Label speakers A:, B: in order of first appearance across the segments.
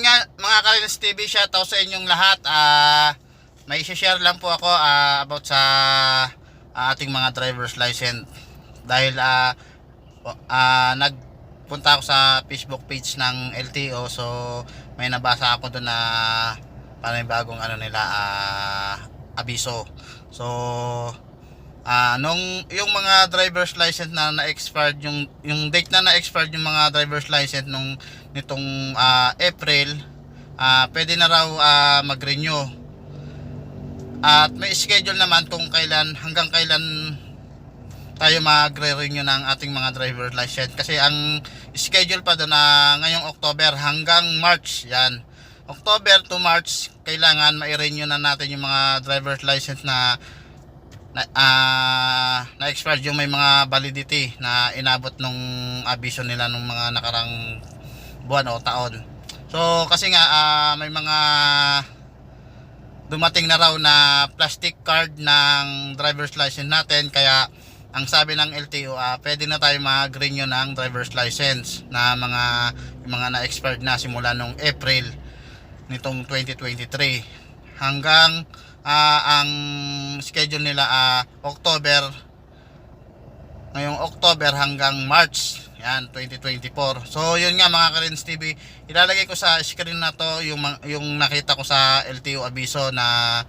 A: yun nga mga Karins TV, shoutout sa inyong lahat. Ah, may share lang po ako ah, about sa ah, ating mga driver's license. Dahil ah, o- ah, nagpunta ako sa Facebook page ng LTO so may nabasa ako doon na parang bagong ano nila ah, abiso. So Ah, nung yung mga driver's license na na-expired yung yung date na na-expired yung mga driver's license nung nitong ah, April, ah, pwede na raw ah, mag-renew. At may schedule naman kung kailan hanggang kailan tayo magre-renew ng ating mga driver's license kasi ang schedule pa doon na ngayong October hanggang March yan. October to March kailangan ma-renew na natin yung mga driver's license na na, ah, na-expired yung may mga validity na inabot nung abiso nila nung mga nakarang buwan o taon. So kasi nga ah, may mga dumating na raw na plastic card ng driver's license natin kaya ang sabi ng LTO ah, pwede na tayo mag-renew ng driver's license na mga mga na-expired na simula nung April nitong 2023 hanggang ah, ang schedule nila ah, October ngayong October hanggang March. Yan 2024 so yun nga mga Karins TV ilalagay ko sa screen na to yung, yung nakita ko sa LTO abiso na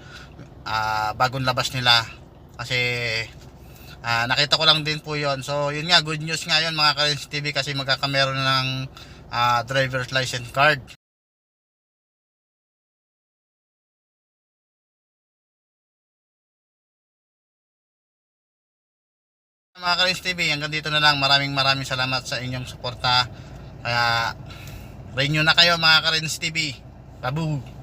A: ah, bagong labas nila. Kasi ah, nakita ko lang din po yon so yun nga good news nga yun mga Karins TV kasi magkakameron ng ah, driver's license card mga Karins TV, hanggang dito na lang. Maraming maraming salamat sa inyong suporta. Kaya, renew na kayo mga Karins TV. Babu!